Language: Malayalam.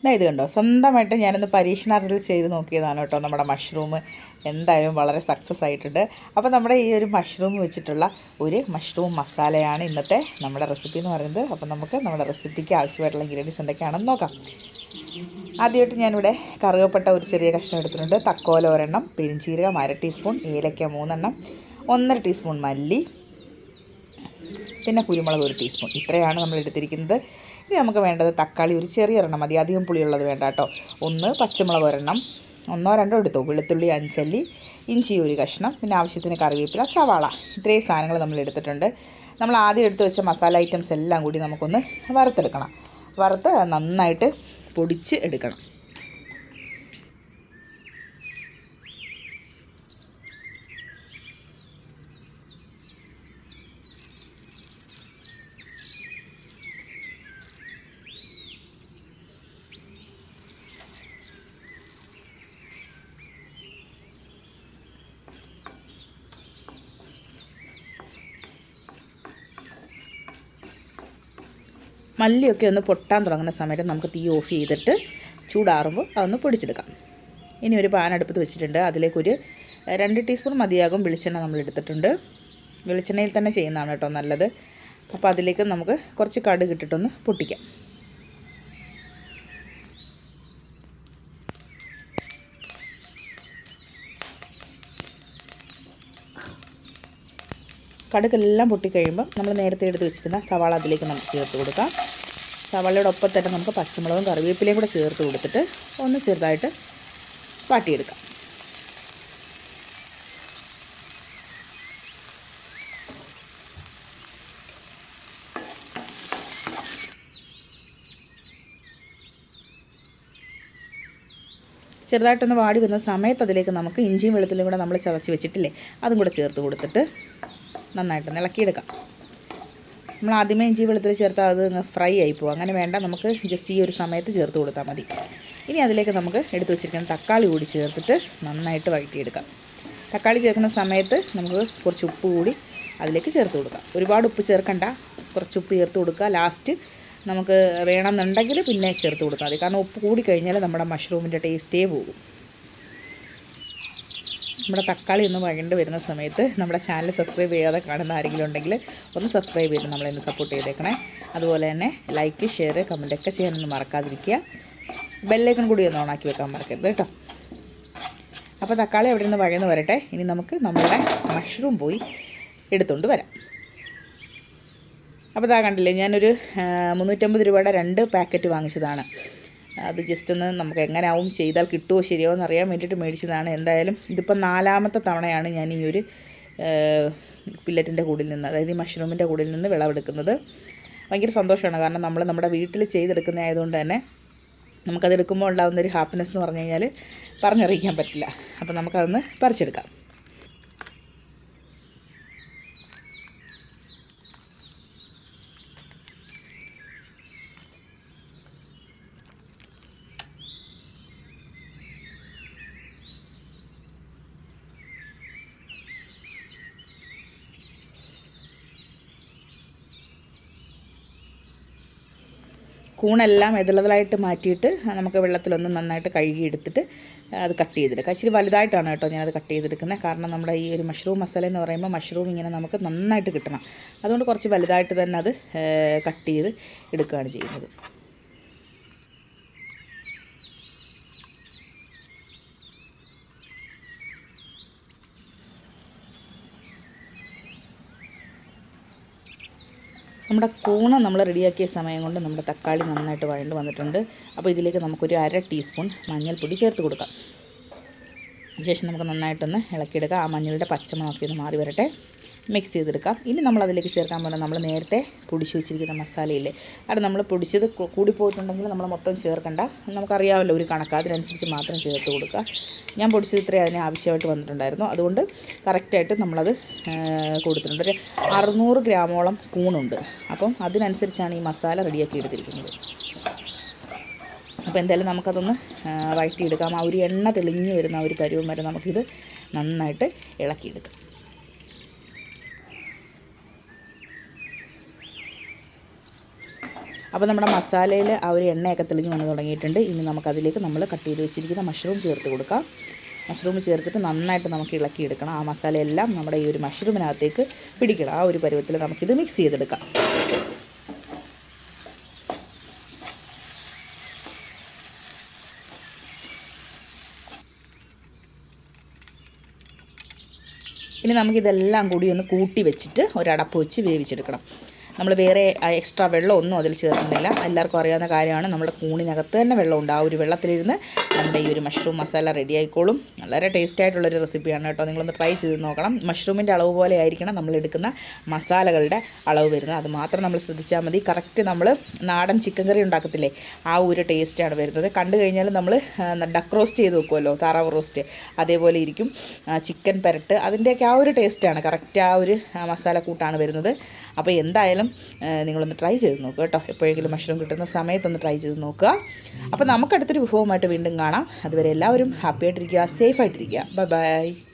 ഇതാ ഇത് കണ്ടോ? സ്വന്തമായിട്ട് ഞാനൊന്ന് പരീക്ഷണാർത്ഥത്തിൽ ചെയ്ത് നോക്കിയതാണ് കേട്ടോ നമ്മുടെ മഷ്റൂം എന്തായാലും വളരെ സക്സസ് ആയിട്ടുണ്ട്. അപ്പോൾ നമ്മുടെ ഈ ഒരു മഷ്റൂം വെച്ചിട്ടുള്ള ഒരു മഷ്റൂം മസാലയാണ് ഇന്നത്തെ നമ്മുടെ റെസിപ്പി എന്ന് പറയുന്നത്. അപ്പോൾ നമുക്ക് നമ്മുടെ റെസിപ്പിക്ക് ആവശ്യമായിട്ടുള്ള ഇൻഗ്രീഡിയൻസ് എന്തൊക്കെയാണെന്ന് നോക്കാം. ആദ്യമായിട്ട് ഞാനിവിടെ കറുകപ്പെട്ട ഒരു ചെറിയ കഷ്ണം എടുത്തിട്ടുണ്ട്. തക്കോല ഒരെണ്ണം പെരിഞ്ചീരകം അര ടീസ്പൂൺ ഏലക്ക മൂന്നെണ്ണം ഒന്നര ടീസ്പൂൺ മല്ലി പിന്നെ കുരുമുളക് ഒരു ടീസ്പൂൺ ഇത്രയാണ് നമ്മൾ എടുത്തിരിക്കുന്നത്. ഇനി നമുക്ക് വേണ്ടത് തക്കാളി ഒരു ചെറിയ ഒരെണ്ണം മതി. അധികം പുളിയുള്ളത് വേണ്ട കേട്ടോ. ഒന്ന് പച്ചമുളക് ഒരെണ്ണം ഒന്നോ രണ്ടോ എടുത്തു. വെളുത്തുള്ളി അഞ്ചല്ലി ഇഞ്ചി ഒരു കഷ്ണം പിന്നെ ആവശ്യത്തിന് കറിവേപ്പില സവാള. ഇത്രയും സാധനങ്ങൾ നമ്മൾ എടുത്തിട്ടുണ്ട്. നമ്മൾ ആദ്യം എടുത്തു വെച്ച മസാല ഐറ്റംസ് എല്ലാം കൂടി നമുക്കൊന്ന് വറുത്തെടുക്കണം. വറുത്ത് നന്നായിട്ട് പൊടിച്ച് എടുക്കണം. മല്ലിയൊക്കെ ഒന്ന് പൊട്ടാൻ തുടങ്ങുന്ന സമയത്ത് നമുക്ക് തീ ഓഫ് ചെയ്തിട്ട് ചൂടാറുമ്പോൾ അതൊന്ന് പൊടിച്ചെടുക്കാം. ഇനി ഒരു പാൻ അടുപ്പത്ത് വെച്ചിട്ടുണ്ട്. അതിലേക്കൊരു രണ്ട് ടീസ്പൂൺ മതിയാകും വെളിച്ചെണ്ണ നമ്മൾ എടുത്തിട്ടുണ്ട്. വെളിച്ചെണ്ണയിൽ തന്നെ ചെയ്യുന്നതാണ് കേട്ടോ നല്ലത്. അപ്പോൾ അതിലേക്ക് നമുക്ക് കുറച്ച് കടുക് ഇട്ടിട്ടൊന്ന് പൊട്ടിക്കാം. കടുക്കെല്ലാം പൊട്ടിക്കഴിയുമ്പോൾ നമ്മൾ നേരത്തെ എടുത്ത് വെച്ചിരുന്ന സവാള അതിലേക്ക് നമുക്ക് ചേർത്ത് കൊടുക്കാം. സവാളയുടെ ഒപ്പം തന്നെ നമുക്ക് പച്ചമുളകും കറിവേപ്പിലയും കൂടെ ചേർത്ത് കൊടുത്തിട്ട് ഒന്ന് ചെറുതായിട്ട് വാട്ടിയെടുക്കാം. ചെറുതായിട്ടൊന്ന് വാടി വരുന്ന സമയത്ത് അതിലേക്ക് നമുക്ക് ഇഞ്ചിയും വെളുത്തുള്ളിയും കൂടെ നമ്മൾ ചതച്ച് വെച്ചിട്ടില്ലേ അതും കൂടെ ചേർത്ത് കൊടുത്തിട്ട് നന്നായിട്ടൊന്ന് ഇളക്കിയെടുക്കാം. നമ്മൾ ആദ്യമേ ഇഞ്ചി വെളുത്തുള്ളി ചേർത്താൽ അത് ഫ്രൈ ആയി പോകും അങ്ങനെ വേണ്ട നമുക്ക് ജസ്റ്റ് ഈ ഒരു സമയത്ത് ചേർത്ത് കൊടുത്താൽ മതി. ഇനി അതിലേക്ക് നമുക്ക് എടുത്തു വെച്ചിരിക്കുന്ന തക്കാളി കൂടി ചേർത്തിട്ട് നന്നായിട്ട് വഴറ്റിയെടുക്കാം. തക്കാളി ചേർക്കുന്ന സമയത്ത് നമുക്ക് കുറച്ച് ഉപ്പ് കൂടി അതിലേക്ക് ചേർത്ത് കൊടുക്കാം. ഒരുപാട് ഉപ്പ് ചേർക്കണ്ട. കുറച്ച് ഉപ്പ് ചേർത്ത് കൊടുക്കുക. ലാസ്റ്റ് നമുക്ക് വേണമെന്നുണ്ടെങ്കിൽ പിന്നെ ചേർത്ത് കൊടുത്താൽ മതി. കാരണം ഉപ്പ് കൂടി കഴിഞ്ഞാൽ നമ്മുടെ മഷ്റൂമിന്റെ ടേസ്റ്റേ പോകും. നമ്മുടെ തക്കാളി ഒന്ന് വഴണ്ട് വരുന്ന സമയത്ത് നമ്മുടെ ചാനൽ സബ്സ്ക്രൈബ് ചെയ്യാതെ കാണുന്ന ആരെങ്കിലും ഉണ്ടെങ്കിൽ ഒന്ന് സബ്സ്ക്രൈബ് ചെയ്ത് നമ്മളെന്ന് സപ്പോർട്ട് ചെയ്തേക്കണേ. അതുപോലെ തന്നെ ലൈക്ക് ഷെയർ കമന്റൊക്കെ ചെയ്യാനൊന്നും മറക്കാതിരിക്കുക. ബെല്ലേക്കും കൂടി ഒന്ന് ഓണാക്കി വെക്കാൻ മറക്കരുത് കേട്ടോ. അപ്പോൾ തക്കാളി അവിടെ നിന്ന് വഴന്ന് വരട്ടെ. ഇനി നമുക്ക് നമ്മുടെ മഷ്റൂം പോയി എടുത്തുകൊണ്ട് വരാം. അപ്പോൾ ഇതാ കണ്ടില്ലേ ഞാനൊരു മുന്നൂറ്റമ്പത് രൂപയുടെ രണ്ട് പാക്കറ്റ് വാങ്ങിച്ചതാണ്. അത് ജസ്റ്റ് ഒന്ന് നമുക്ക് എങ്ങനെയാവും ചെയ്താൽ കിട്ടുമോ ശരിയോ എന്ന് അറിയാൻ വേണ്ടിയിട്ട് മേടിച്ചതാണ്. എന്തായാലും ഇതിപ്പോൾ നാലാമത്തെ തവണയാണ് ഞാൻ ഈ ഒരു പില്ലറ്റിന്റെ കൂടിൽ നിന്ന് അതായത് ഈ മഷ്റൂമിന്റെ കൂടിൽ നിന്ന് വിളവെടുക്കുന്നത്. ഭയങ്കര സന്തോഷമാണ്. കാരണം നമ്മൾ നമ്മുടെ വീട്ടിൽ ചെയ്തെടുക്കുന്ന ആയതുകൊണ്ട് തന്നെ നമുക്കതെടുക്കുമ്പോൾ ഉണ്ടാകുന്ന ഒരു ഹാപ്പിനെസ് എന്ന് പറഞ്ഞു കഴിഞ്ഞാൽ പറഞ്ഞറിയിക്കാൻ പറ്റില്ല. അപ്പോൾ നമുക്കതൊന്ന് പറിച്ചെടുക്കാം. കൂണെല്ലാം എതിളതലായിട്ട് മാറ്റിയിട്ട് നമുക്ക് വെള്ളത്തിലൊന്ന് നന്നായിട്ട് കഴുകി എടുത്തിട്ട് അത് കട്ട് ചെയ്തെടുക്കുക ഇച്ചിരി വലുതായിട്ടാണ് കേട്ടോ ഞാനത് കട്ട് ചെയ്തെടുക്കുന്നത്. കാരണം നമ്മുടെ ഈ ഒരു മഷ്റൂം മസാല എന്ന് പറയുമ്പോൾ മഷ്റൂം ഇങ്ങനെ നമുക്ക് നന്നായിട്ട് കിട്ടണം. അതുകൊണ്ട് കുറച്ച് വലുതായിട്ട് തന്നെ അത് കട്ട് ചെയ്ത് എടുക്കുകയാണ് ചെയ്യുന്നത്. നമ്മുടെ കൂണ നമ്മൾ റെഡിയാക്കിയ സമയം കൊണ്ട് നമ്മുടെ തക്കാളി നന്നായിട്ട് വഴണ്ട് വന്നിട്ടുണ്ട്. അപ്പോൾ ഇതിലേക്ക് നമുക്കൊരു അര ടീസ്പൂൺ മഞ്ഞൾപ്പൊടി ചേർത്ത് കൊടുക്കാം. ശേഷം നമുക്ക് നന്നായിട്ടൊന്ന് ഇളക്കിയെടുക്കാം. ആ മഞ്ഞളുടെ പച്ചമണമൊക്കെ ഒന്ന് മാറി വരട്ടെ. മിക്സ് ചെയ്തെടുക്കാം. ഇനി നമ്മൾ അതിലേക്ക് ചേർക്കാൻ പോകുന്നത് നമ്മൾ നേരത്തെ പൊടിച്ച് വെച്ചിരിക്കുന്ന മസാലയില്ലേ? അത് നമ്മൾ പൊടിച്ചത് കൂടിപ്പോയിട്ടുണ്ടെങ്കിൽ നമ്മൾ മൊത്തം ചേർക്കണ്ട. നമുക്കറിയാമല്ലോ ഒരു കണക്ക്. അതിനനുസരിച്ച് മാത്രം ചേർത്ത് കൊടുക്കുക. ഞാൻ പൊടിച്ചത് ഇത്രയും അതിന് ആവശ്യമായിട്ട് വന്നിട്ടുണ്ടായിരുന്നു. അതുകൊണ്ട് കറക്റ്റായിട്ട് നമ്മളത് കൊടുത്തിട്ടുണ്ട്. ഒരു അറുന്നൂറ് ഗ്രാമോളം കൂണുണ്ട്. അപ്പം അതിനനുസരിച്ചാണ് ഈ മസാല റെഡിയാക്കി എടുത്തിരിക്കുന്നത്. അപ്പോൾ എന്തായാലും നമുക്കതൊന്ന് വഴറ്റിയെടുക്കാം. ആ ഒരു എണ്ണ തെളിഞ്ഞ് വരുന്ന ഒരു പരുവം വരെ നമുക്കിത് നന്നായിട്ട് ഇളക്കിയെടുക്കാം. അപ്പോൾ നമ്മുടെ മസാലയിൽ ആ ഒരു എണ്ണയൊക്കെ തെളിഞ്ഞ് വന്ന് തുടങ്ങിയിട്ടുണ്ട്. ഇനി നമുക്കതിലേക്ക് നമ്മൾ കട്ട് ചെയ്ത് വെച്ചിരിക്കുന്ന മഷ്റൂം ചേർത്ത് കൊടുക്കാം. മഷ്റൂം ചേർത്തിട്ട് നന്നായിട്ട് നമുക്ക് ഇളക്കിയെടുക്കണം. ആ മസാലയെല്ലാം നമ്മുടെ ഈ ഒരു മഷ്റൂമിനകത്തേക്ക് പിടിക്കണം. ആ ഒരു പരുവത്തിൽ നമുക്കിത് മിക്സ് ചെയ്തെടുക്കാം. ഇനി നമുക്കിതെല്ലാം കൂടി ഒന്ന് കൂട്ടി വെച്ചിട്ട് ഒരടപ്പ് വെച്ച് വേവിച്ചെടുക്കണം. നമ്മൾ വേറെ എക്സ്ട്രാ വെള്ളമൊന്നും അതിൽ ചേർക്കുന്നില്ല. എല്ലാവർക്കും അറിയാവുന്ന കാര്യമാണ്. നമ്മുടെ കൂണിനകത്ത് തന്നെ വെള്ളമുണ്ട് ആ ഒരു വെള്ളത്തിലിരുന്ന് നമ്മുടെ ഈ ഒരു മഷ്റൂം മസാല റെഡി ആയിക്കോളും. വളരെ ടേസ്റ്റ് ആയിട്ടുള്ളൊരു റെസിപ്പിയാണ് കേട്ടോ. നിങ്ങളൊന്ന് ട്രൈ ചെയ്ത് നോക്കണം. മഷ്റൂമിന്റെ അളവ് പോലെ ആയിരിക്കണം നമ്മൾ എടുക്കുന്ന മസാലകളുടെ അളവ് വരുന്നത്. അത് മാത്രം നമ്മൾ ശ്രദ്ധിച്ചാൽ മതി. കറക്റ്റ് നമ്മൾ നാടൻ ചിക്കൻ കറി ഉണ്ടാക്കത്തില്ലേ? ആ ഒരു ടേസ്റ്റാണ് വരുന്നത്. കണ്ടു കഴിഞ്ഞാൽ നമ്മൾ ഡക്ക് റോസ്റ്റ് ചെയ്ത് വെക്കുമല്ലോ താറാവ് റോസ്റ്റ് അതേപോലെ ഇരിക്കും. ചിക്കൻ പെരട്ട്. അതിന്റെയൊക്കെ ആ ഒരു ടേസ്റ്റാണ് കറക്റ്റ് ആ ഒരു മസാല കൂട്ടാണ് വരുന്നത്. അപ്പോൾ എന്തായാലും നിങ്ങളൊന്ന് ട്രൈ ചെയ്ത് നോക്കുക കേട്ടോ. എപ്പോഴെങ്കിലും മഷ്റൂം കിട്ടുന്ന സമയത്തൊന്ന് ട്രൈ ചെയ്ത് നോക്കുക. അപ്പോൾ നമുക്കടുത്തൊരു വിഭവമായിട്ട് വീണ്ടും കാണാം. അതുവരെ എല്ലാവരും ഹാപ്പി ആയിട്ടിരിക്കുക സേഫ് ആയിട്ടിരിക്കുക. Bye bye